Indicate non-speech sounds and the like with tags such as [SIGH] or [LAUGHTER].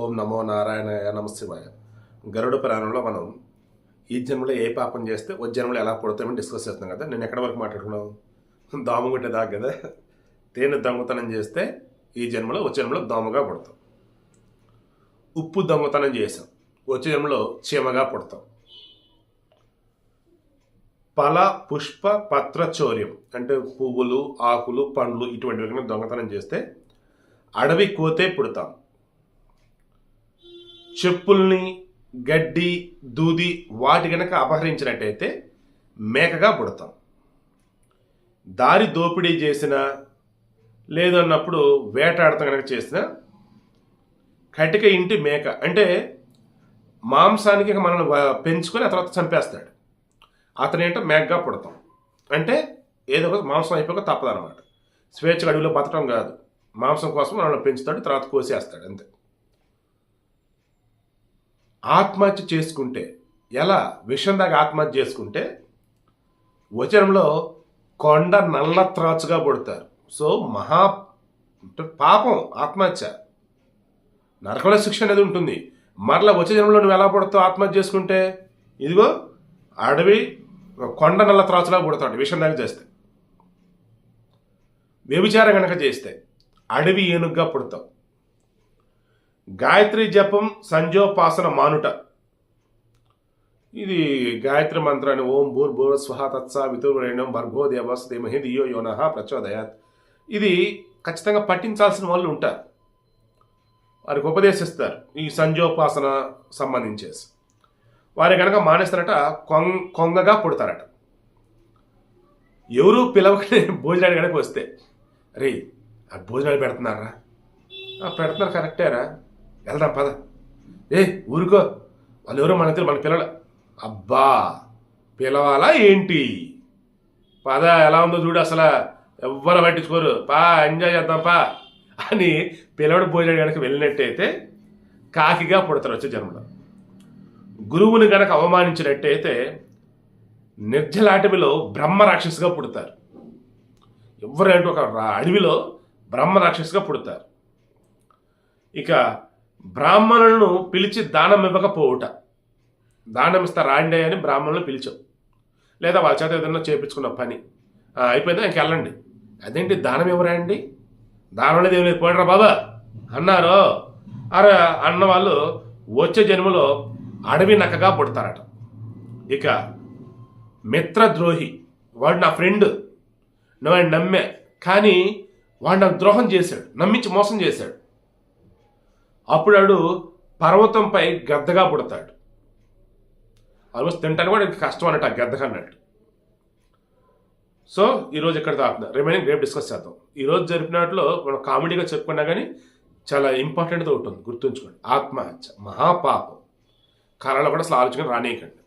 ఓం నమో నారాయణాయ నమశివాయ గరుడ పురాణంలో మనం ఈ జన్మలో ఏ పాపం చేస్తే వచ్చే జన్మలో ఎలా పుడతామని డిస్కస్ చేస్తున్నాం కదా. నేను ఎక్కడి వరకు మాట్లాడుకున్నాం దోమ గుట్టే దాకా కదా. తేనె దొంగతనం చేస్తే ఈ జన్మలో వచ్చే జన్మలో దోమగా పుడతాం. ఉప్పు దొంగతనం చేసాం. వచ్చే జన్మలో చీమగా పుడతాం. పల పుష్ప పత్ర చౌర్యం అంటే పువ్వులు ఆకులు పండ్లు ఇటువంటివి దొంగతనం చేస్తే అడవి కోతే పుడతాం. చెప్పుల్ని గడ్డి దూది వాటి గనక అపహరించినట్టయితే మేకగా పుడతాం. దారి దోపిడీ చేసిన లేదన్నప్పుడు వేటాడటం కనుక చేసిన కటిక ఇంటి మేక. అంటే మాంసానికి మనల్ని పెంచుకొని ఆ తర్వాత చంపేస్తాడు. అతను ఏంటో మేకగా పుడతాం. అంటే ఏదో ఒక మాంసం అయిపోక తప్పదన్నమాట. స్వేచ్ఛ అడవిలో బతకడం కాదు. మాంసం కోసం మనల్ని పెంచుతాడు తర్వాత కోసేస్తాడు అంతే. ఆత్మహత్య చేసుకుంటే ఎలా? విషం దాకా ఆత్మహత్య చేసుకుంటే వచనంలో కొండ నల్ల త్రాచుగా పుడతారు. సో మహా అంటే పాపం ఆత్మహత్య. నరకల శిక్ష అనేది ఉంటుంది. మరలా వచ్చే జన్మలో నువ్వు ఎలా పుడతావు ఆత్మహత్య చేసుకుంటే? ఇదిగో అడవి కొండ నల్ల త్రాచులా పుడతాడు విషం దాకా చేస్తే. వ్యభిచారం కనుక చేస్తే అడవి ఏనుగ్గా పుడతావు. గాయత్రి జపం సంజోపాసన మానుట. ఇది గాయత్రి మంత్రాన్ని ఓం భూర్ భూర్ స్వహ తత్స వితుర్వరేణం భర్గో దేవస్ ధీమహి దియో యోనహ ప్రచోదయాత్. ఇది ఖచ్చితంగా పఠించాల్సిన వాళ్ళు ఉంటారు. వారికి ఉపదేశిస్తారు ఈ సంజోపాసన సంబంధించేసి. వారి కనుక మానేస్తారట కొంగ కొంగగా పుడతారట. ఎవరు పిలవకనే [LAUGHS] భోజనాలు కనుక వస్తే రే ఆ భోజనాలు పెడుతున్నారా? "ఆ, పెడుతున్నారు కరెక్టేరా? వెళ్దాం పద. ఏ ఊరుకో. వాళ్ళు ఎవరో మన మన పిల్లలు. అబ్బా పిలవాలా ఏంటి? పద ఎలా ఉందో చూడు అసలు. ఎవ్వరు పట్టించుకోరు. పా ఎంజాయ్ చేద్దాం పా. అని పిల్లవాడు భోజనం కనుక వెళ్ళినట్టయితే కాకిగా పుడతారు వచ్చే జన్మలో. గురువుని గనక అవమానించినట్టయితే నిర్జలాటవిలో బ్రహ్మ రాక్షసుగా పుడతారు. ఎవరంటే ఒక అడవిలో బ్రహ్మ రాక్షసుగా పుడతారు. ఇక బ్రాహ్మణులను పిలిచి దానం ఇవ్వకపోవుట. దానం ఇస్తా రాండి అని బ్రాహ్మణులను పిలిచావు లేదా వాళ్ళ చేత ఏదైనా చేపించుకున్న పని. అయిపోయిందా? ఇంక వెళ్ళండి. అదేంటి? దానం ఇవ్వరా అండి దానం అనేది ఏం లేదు. పోయినరా బాబా. అన్నారు. అరే అన్న వాళ్ళు వచ్చే జన్మలో అడవి నక్కగా పుడతారట. ఇక మిత్రద్రోహి వాడు నా ఫ్రెండ్. నువ్వు ఆయన నమ్మే. కానీ వాడు నాకు ద్రోహం చేశాడు. నమ్మించి మోసం చేశాడు. అప్పుడు పర్వతంపై గద్దగా పుడతాడు. ఆల్మోస్ట్ తింటాను కూడా ఇంకా కష్టం అన్నట్టు ఆ గద్దగా అన్నట్టు సో ఈరోజు ఇక్కడ తాగుతున్నా రిమైనింగ్ రేపు డిస్కస్ చేద్దాం. ఈరోజు జరిపినట్లో మనం కామెడీగా చెప్పుకున్నా కానీ చాలా ఇంపార్టెంట్గా ఉంటుంది గుర్తుంచుకోండి. ఆత్మహత్య మహాపాపం. కళలో కూడా అసలు ఆలోచన రానియకండి.